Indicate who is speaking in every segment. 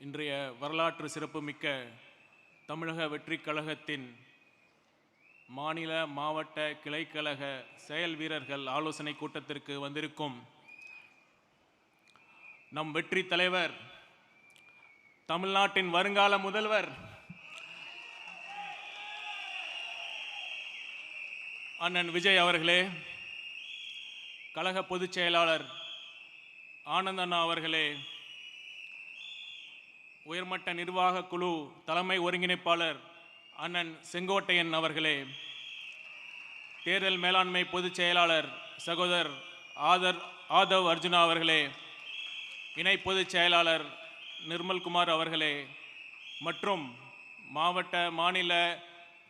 Speaker 1: இன்றைய வரலாற்று சிறப்புமிக்க தமிழக வெற்றிக் கழகத்தின் மாநில மாவட்ட கிளைக்கழக செயல் வீரர்கள் ஆலோசனை கூட்டத்திற்கு வந்திருக்கும் நம் வெற்றி தலைவர் தமிழ்நாட்டின் வருங்கால முதல்வர் அண்ணன் விஜய் அவர்களே கழக பொதுச் செயலாளர் ஆனந்தண்ணா அவர்களே உயர்மட்ட நிர்வாக குழு தலைமை ஒருங்கிணைப்பாளர் அண்ணன் செங்கோட்டையன் அவர்களே தேர்தல் மேலாண்மை பொதுச் செயலாளர் சகோதரர் ஆதர் ஆதவ் அர்ஜுனா அவர்களே இணை பொதுச் செயலாளர் நிர்மல்குமார் அவர்களே மற்றும் மாவட்ட மாநில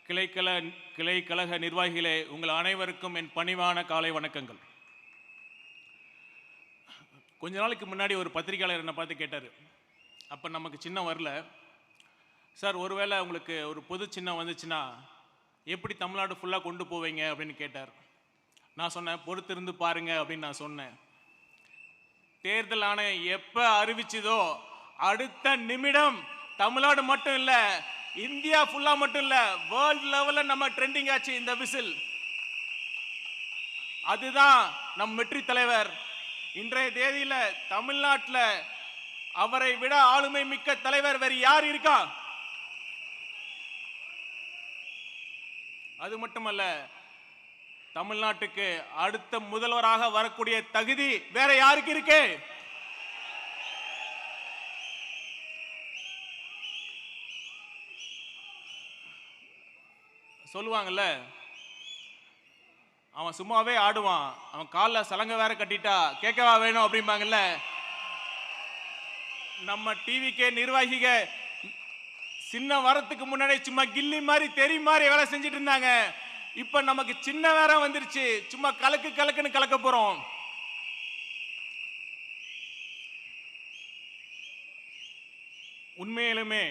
Speaker 1: கிளைக்கழ கிளைக்கழக நிர்வாகிகளே உங்கள் அனைவருக்கும் என் பணிவான காலை வணக்கங்கள். கொஞ்ச நாளைக்கு முன்னாடி ஒரு பத்திரிக்கையாளர் என்னை பார்த்து கேட்டார். அப்போ நமக்கு சின்னம் வரல. சார் ஒருவேளை உங்களுக்கு ஒரு பொது சின்னம் வந்துச்சுன்னா எப்படி தமிழ்நாடு ஃபுல்லாக கொண்டு போவீங்க அப்படின்னு கேட்டார். நான் சொன்னேன் பொறுத்திருந்து பாருங்க அப்படின்னு நான் சொன்னேன். தேர்தல் ஆணையம் எப்போ அறிவிச்சதோ அடுத்த நிமிடம் தமிழ்நாடு மட்டும் இல்லை இந்தியா ஃபுல்லாக மட்டும் இல்லை வேர்ல்டு லெவலில் நம்ம ட்ரெண்டிங் ஆச்சு இந்த விசில். அதுதான் நம் வெற்றி தலைவர். இன்றைய தேதியில் தமிழ்நாட்டில் அவரை விட ஆளுமை மிக்க தலைவர் வேறு யார் இருக்கா? அது மட்டுமல்ல தமிழ்நாட்டுக்கு அடுத்த முதல்வராக வரக்கூடிய தகுதி வேற யாருக்கு இருக்கு? சொல்லுவாங்கல்ல அவன் சும்மாவே ஆடுவான் அவன் காலில் சலங்கை வேற கட்டிட்டா கேட்கவா வேணும் அப்படிம்பாங்கல்ல நம்ம டிவிக்கே நிர்வாகிக சின்ன வரத்துக்கு முன்னாடி சும்மா கில்லி மாதிரி தெரி மாதிரி வேலை செஞ்சுட்டு இருந்தாங்க இப்ப நமக்கு சின்ன வேற வந்துருச்சு. சும்மா கலக்கு கலக்குன்னு கலக்க போறோம். உண்மையிலுமே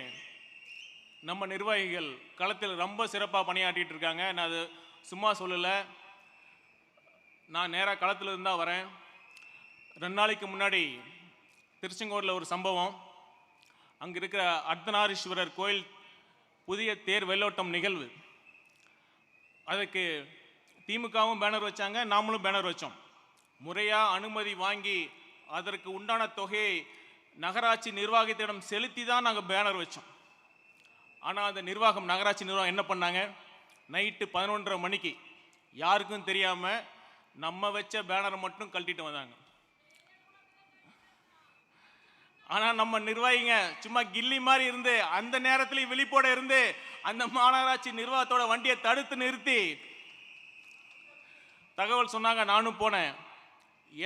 Speaker 1: நம்ம நிர்வாகிகள் களத்தில் ரொம்ப சிறப்பாக பணியாற்றிட்டு இருக்காங்க நான் அது சும்மா சொல்லலை. நான் நேராக களத்தில் இருந்தால் வரேன். ரெண்டு நாளைக்கு முன்னாடி திருச்செங்கோடில் ஒரு சம்பவம். அங்கே இருக்கிற அர்த்தநாரீஸ்வரர் கோயில் புதிய தேர் வெள்ளோட்டம் நிகழ்வு. அதுக்கு திமுகவும் பேனர் வச்சாங்க நாமளும் பேனர் வச்சோம். முறையாக அனுமதி வாங்கி அதற்கு உண்டான தொகையை நகராட்சி நிர்வாகத்திடம் செலுத்தி தான் நாங்கள் பேனர் வச்சோம். ஆனால் அந்த நிர்வாகம் நகராட்சி நிர்வாகம் என்ன பண்ணாங்க? நைட்டு பதினொன்றரை மணிக்கு யாருக்கும் தெரியாமல் நம்ம வச்ச பேனரை மட்டும் கழட்டிட்டு வந்தாங்க. ஆனால் நம்ம நிர்வாகிங்க சும்மா கில்லி மாதிரி இருந்து அந்த நேரத்துலேயும் விழிப்போட இருந்து அந்த மாநகராட்சி நிர்வாகத்தோட வண்டியை தடுத்து நிறுத்தி. தகவல் சொன்னாங்க நானும் போனேன்.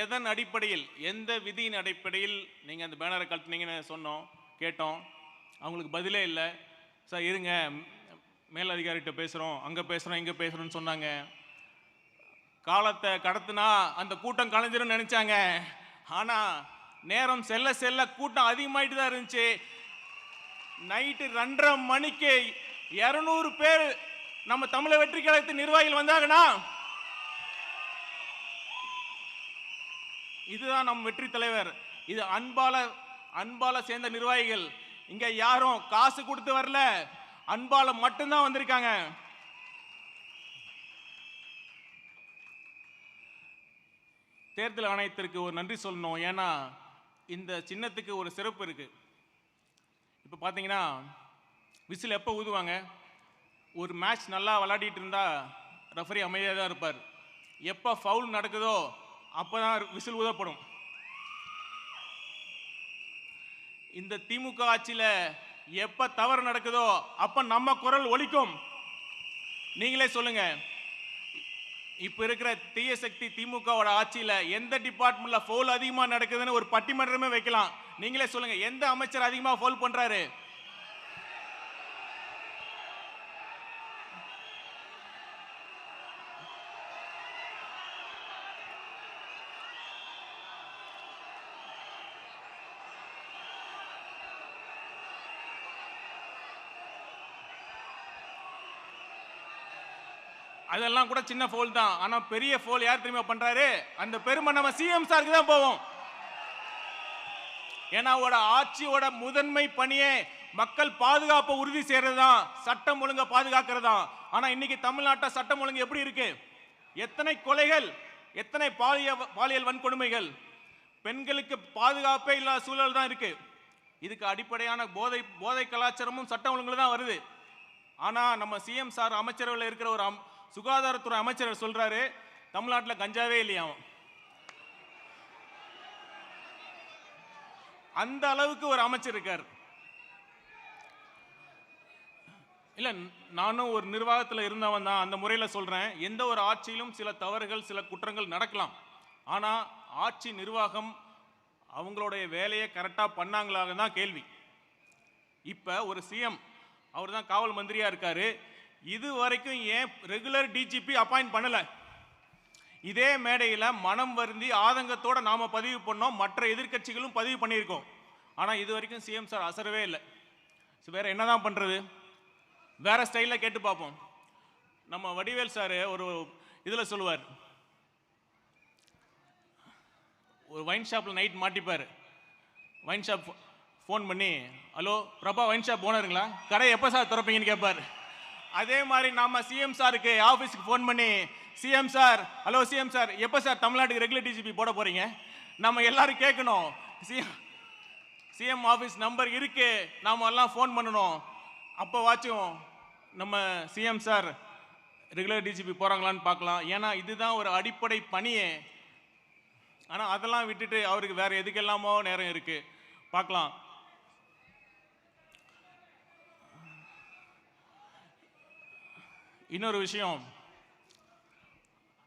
Speaker 1: எதன் அடிப்படையில் எந்த விதியின் அடிப்படையில் நீங்கள் அந்த பேனரை கழட்டினீங்கன்னு சொன்னோம் கேட்டோம். அவங்களுக்கு பதிலே இல்லை. சார் இருங்க. மேலதிகாரிகிட்ட பேசுகிறோம் அங்கே பேசுகிறோம் இங்கே பேசுகிறோன்னு சொன்னாங்க. காலத்தை கடத்துனா அந்த கூட்டம் கலைஞ்சிரும்னு நினச்சாங்க. ஆனால் நேரம் செல்ல செல்ல கூட்டம் அதிகமாயிட்டு தான் இருந்துச்சு. நைட்டு ரெண்டரை மணிக்கு இரநூறு பேர் நம்ம தமிழக வெற்றி கழகத்தின் நிர்வாகிகள் வந்தாங்கன்னா இதுதான் நம் வெற்றி தலைவர். இது அன்பால அன்பால சேர்ந்த நிர்வாகிகள். இங்க யாரும் காசு கொடுத்து வரல. அன்பால மட்டும்தான் வந்திருக்காங்க. தேர்தல் ஆணையத்திற்கு ஒரு நன்றி சொல்லணும். ஏன்னா இந்த சின்னத்துக்கு ஒரு சிறப்பு இருக்குது இப்போ பார்த்தீங்கன்னா விசில் எப்போ ஊதுவாங்க? ஒரு மேட்ச் நல்லா விளையாடிட்டு இருந்தால் ரெஃபரி அமைதியாக தான் இருப்பார். எப்போ ஃபவுல் நடக்குதோ அப்போ தான் விசில் ஊதப்படும். இந்த திமுக ஆட்சியில் எப்போ தவறு நடக்குதோ அப்போ நம்ம குரல் ஒலிக்கும். நீங்களே சொல்லுங்கள் இப்போ இருக்கிற தீய சக்தி திமுகவோட ஆட்சியில் எந்த டிபார்ட்மெண்ட்டில் ஃபோல் அதிகமாக நடக்குதுன்னு ஒரு பட்டிமன்றமே வைக்கலாம். நீங்களே சொல்லுங்கள் எந்த அமைச்சர் அதிகமாக ஃபோல் பண்ணுறாரு அதெல்லாம் கூட சின்ன ஃபோல் தான். ஆனால் பெரிய ஃபோல் யார் தெரியுமா பண்ணுறாரு அந்த பெருமை நம்ம சிஎம் சாருக்கு தான் போவோம் ஏன்னா அவரோட ஆட்சியோட முதன்மை பணியே மக்கள் பாதுகாப்பை உறுதி செய்கிறது தான் சட்டம் ஒழுங்கை பாதுகாக்கிறது தான் ஆனால் இன்னைக்கு தமிழ்நாட்டை சட்டம் ஒழுங்கு எப்படி இருக்கு? எத்தனை கொலைகள் எத்தனை பாலிய பாலியல் வன்கொடுமைகள். பெண்களுக்கு பாதுகாப்பே இல்லாத சூழல் தான் இருக்கு. இதுக்கு அடிப்படையான போதை போதை கலாச்சாரமும் சட்டம் ஒழுங்குல தான் வருது. ஆனால் நம்ம சிஎம் சார் அமைச்சரவையில் இருக்கிற ஒரு அம்- சுகாதாரத்துறை அமைச்சர் சொல்றாரு தமிழ்நாட்டில் கஞ்சாவே இல்லையாம் அந்த அளவுக்கு ஒரு அமைச்சர் இருக்கார். இல்ல நானும் ஒரு நிர்வாகத்தில் இருந்தவன் தான் அந்த முறையில் சொல்றேன் எந்த ஒரு ஆட்சியிலும் சில தவறுகள் சில குற்றங்கள் நடக்கலாம். ஆனா ஆட்சி நிர்வாகம் அவங்களுடைய வேலையை கரெக்டாக பண்ணாங்களாக தான் கேள்வி. இப்போ ஒரு சிஎம் அவர் தான் காவல் மந்திரியாக இருக்காரு. இது வரைக்கும் ஏன் ரெகுலர் டிஜிபி அப்பாயிண்ட் பண்ணலை? இதே மேடையில் மனம் வருந்தி ஆதங்கத்தோடு நாம் பதிவு பண்ணோம். மற்ற எதிர்க்கட்சிகளும் பதிவு பண்ணியிருக்கோம். ஆனால் இது வரைக்கும் சிஎம் சார் அசரவே இல்லை. வேறு என்னதான் பண்ணுறது வேறு ஸ்டைலில் கேட்டு பார்ப்போம். நம்ம வடிவேல் சார் ஒரு இதில் சொல்லுவார். ஒரு வைன் ஷாப்பில் நைட் மாட்டிப்பார். வைன் ஷாப் ஃபோன் பண்ணி ஹலோ பிரபா வைன் ஷாப் ஓனருங்களா கடை எப்போ சார் திறப்பீங்கன்னு கேட்பார் அதே மாதிரி நாம சிஎம் சாருக்கு ஆஃபீஸுக்கு ஃபோன் பண்ணி CM sir hello CM sir எப்போ சார் தமிழ்நாட்டுக்கு ரெகுலர் டிஜிபி போட போகிறீங்க நம்ம எல்லாரும் கேட்கணும் சிஎம் சிஎம் ஆஃபீஸ் நம்பர் இருக்கு. நாம் எல்லாம் ஃபோன் பண்ணணும். அப்போ வாச்சும் நம்ம சிஎம் சார் ரெகுலர் டிஜிபி போகிறாங்களான்னு பார்க்கலாம் ஏன்னா இதுதான் ஒரு அடிப்படை பணியே. ஆனால் அதெல்லாம் விட்டுட்டு அவருக்கு வேறு எதுக்கெல்லாமோ நேரம் இருக்குது பார்க்கலாம் இன்னொரு விஷயம்.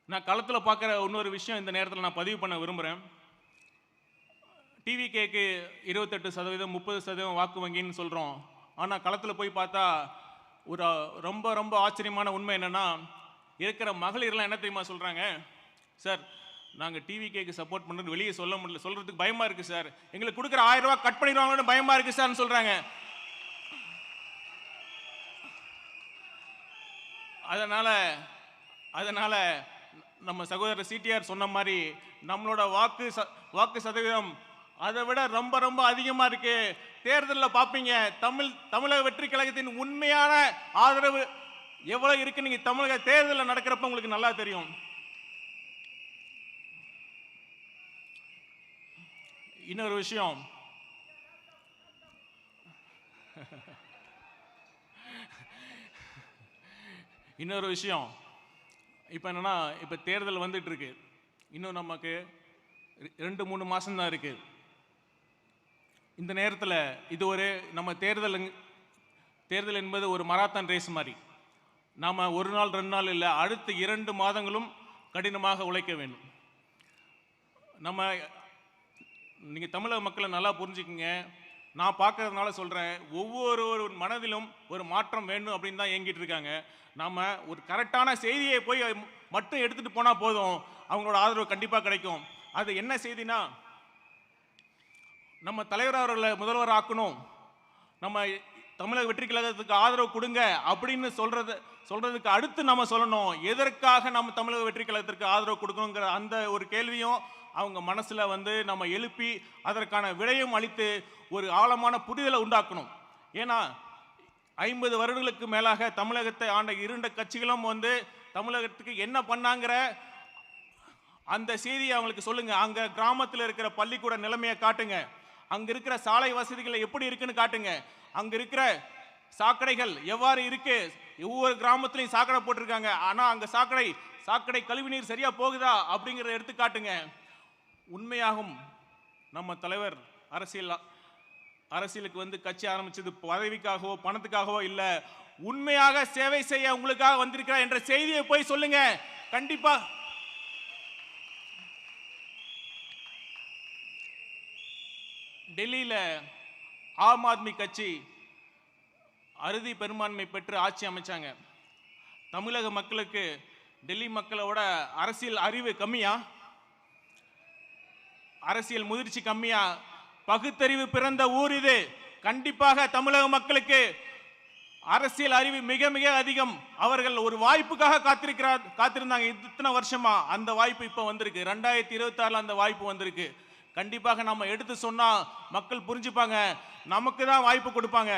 Speaker 1: நான் களத்தில் பார்க்குற இன்னொரு விஷயம் இந்த நேரத்தில் நான் பதிவு பண்ண விரும்புகிறேன் டிவி கேக்கு இருபத்தெட்டு சதவீதம் முப்பது சதவீதம் வாக்கு வங்கின்னு சொல்கிறோம் ஆனால் களத்தில் போய் பார்த்தா ஒரு ரொம்ப ரொம்ப ஆச்சரியமான உண்மை என்னென்னா இருக்கிற மகளிர்லாம் என்ன தெரியுமா சொல்கிறாங்க சார் நாங்கள் டிவி கேக்கு சப்போர்ட் பண்ணுறது வெளியே சொல்ல முடியல சொல்கிறதுக்கு பயமாக இருக்குது சார். எங்களுக்கு கொடுக்குற ஆயிரம் ரூபா கட் பண்ணிடுவாங்கன்னு பயமாக இருக்குது சார்னு சொல்கிறாங்க அதனால் அதனால் நம்ம சகோதரர் சிடிஆர் சொன்ன மாதிரி நம்மளோட வாக்கு ச வாக்கு சதவீதம் அதை விட ரொம்ப ரொம்ப அதிகமாக இருக்குது தேர்தலில் பார்ப்பீங்க தமிழ் தமிழக வெற்றி கழகத்தின் உண்மையான ஆதரவு எவ்வளோ இருக்கு நீங்கள் தமிழக தேர்தலில் நடக்கிறப்ப உங்களுக்கு நல்லா தெரியும். இன்னொரு விஷயம். இன்னொரு விஷயம். இப்போ என்னன்னா இப்போ தேர்தல் வந்துட்டு இருக்கு இன்னும் நமக்கு ரெ- ரெண்டு மூணு மாதம்தான் தான் இந்த நேரத்தில் இது ஒரு நம்ம தேர்தல் தேர்தல் என்பது ஒரு மராத்தான் ரேஸ் மாதிரி. நாம் ஒரு நாள் ரெண்டு நாள் இல்லை அடுத்த இரண்டு மாதங்களும் கடினமாக உழைக்க வேண்டும். நம்ம நீங்கள் தமிழக மக்களை நல்லா புரிஞ்சுக்குங்க. நான் பார்க்கறதுனால சொல்கிறேன் ஒவ்வொரு மனதிலும் ஒரு மாற்றம் வேண்டும் அப்படின்னு தான் இயங்கிட்டு இருக்காங்க. நம்ம ஒரு கரெக்டான செய்தியை போய் மட்டும் எடுத்துகிட்டு போனால் போதும். அவங்களோட ஆதரவு கண்டிப்பாக கிடைக்கும். அது என்ன செய்தினா நம்ம தலைவர் அவர்களை முதல்வர் ஆக்கணும். நம்ம தமிழக வெற்றி கழகத்துக்கு ஆதரவு கொடுங்க அப்படின்னு சொல்றது சொல்றதுக்கு அடுத்து நம்ம சொல்லணும். எதற்காக நம்ம தமிழக வெற்றி கழகத்திற்கு ஆதரவு கொடுக்கணுங்கிற அந்த ஒரு கேள்வியும் அவங்க மனசில் வந்து நம்ம எழுப்பி அதற்கான விடையும் அளித்து ஒரு ஆழமான புரிதலை உண்டாக்கணும். ஏன்னா ஐம்பது வருடங்களுக்கு மேலாக தமிழகத்தை ஆண்ட இருண்ட கட்சிகளும் வந்து தமிழகத்துக்கு என்ன பண்ணாங்கிற அந்த செய்தியை அவங்களுக்கு சொல்லுங்க. அங்க கிராமத்தில் இருக்கிற பள்ளிக்கூட நிலைமையை காட்டுங்க. அங்க இருக்கிற சாலை வசதிகள் எப்படி இருக்குன்னு காட்டுங்க. அங்க இருக்கிற சாக்கடைகள் எவ்வாறு இருக்கு? ஒவ்வொரு கிராமத்துலையும் சாக்கடை போட்டிருக்காங்க. ஆனா அங்க சாக்கடை சாக்கடை கழிவுநீர் சரியா போகுதா அப்படிங்கிறத எடுத்து காட்டுங்க. உண்மையாகும் நம்ம தலைவர் அரசியல் அரசியலுக்கு வந்து கட்சி ஆரம்பிச்சது பதவிக்காகவோ பணத்துக்காகவோ இல்ல. உண்மையாக சேவை செய்ய உங்களுக்காக வந்திருக்கிறார் என்ற செய்தியை போய் சொல்லுங்க. கண்டிப்பா. டெல்லியில் ஆம் ஆத்மி கட்சி அறுதி பெரும்பான்மை பெற்று ஆட்சி அமைச்சாங்க. தமிழக மக்களுக்கு டெல்லி மக்களோட அரசியல் அறிவு கம்மியா? அரசியல் முதிர்ச்சி கம்மியா? பகுத்தறிவு பிறந்த ஊர் இது. கண்டிப்பாக தமிழக மக்களுக்கு அரசியல் அறிவு மிக மிக அதிகம். அவர்கள் ஒரு வாய்ப்புக்காக காத்திருக்கிறார் காத்திருந்தாங்க. இத்தனை வருஷமா அந்த வாய்ப்பு இப்போ வந்திருக்கு. ரெண்டாயிரத்தி இருபத்தாறில் அந்த வாய்ப்பு வந்திருக்கு. கண்டிப்பாக நம்ம எடுத்து சொன்னால் மக்கள் புரிஞ்சுப்பாங்க. நமக்கு தான் வாய்ப்பு கொடுப்பாங்க.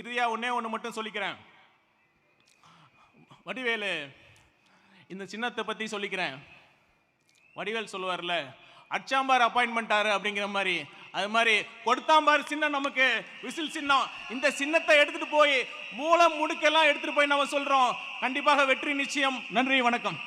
Speaker 1: இறுதியாக ஒன்றே ஒன்று மட்டும் சொல்லிக்கிறேன். வடிவேலு இந்த சின்னத்தை பற்றி சொல்லிக்கிறேன். வடிவேல் சொல்லுவார்ல அச்சாம்பார் அப்பாயின்மெண்ட்டாரு அப்படிங்கிற மாதிரி. அது மாதிரி கொடுத்தாம்பார் சின்னம் நமக்கு விசில் சின்னம். இந்த சின்னத்தை எடுத்துட்டு போய் மூலம் முடுக்கெல்லாம் எடுத்துட்டு போய் நம்ம சொல்றோம். கண்டிப்பாக வெற்றி நிச்சயம். நன்றி வணக்கம்.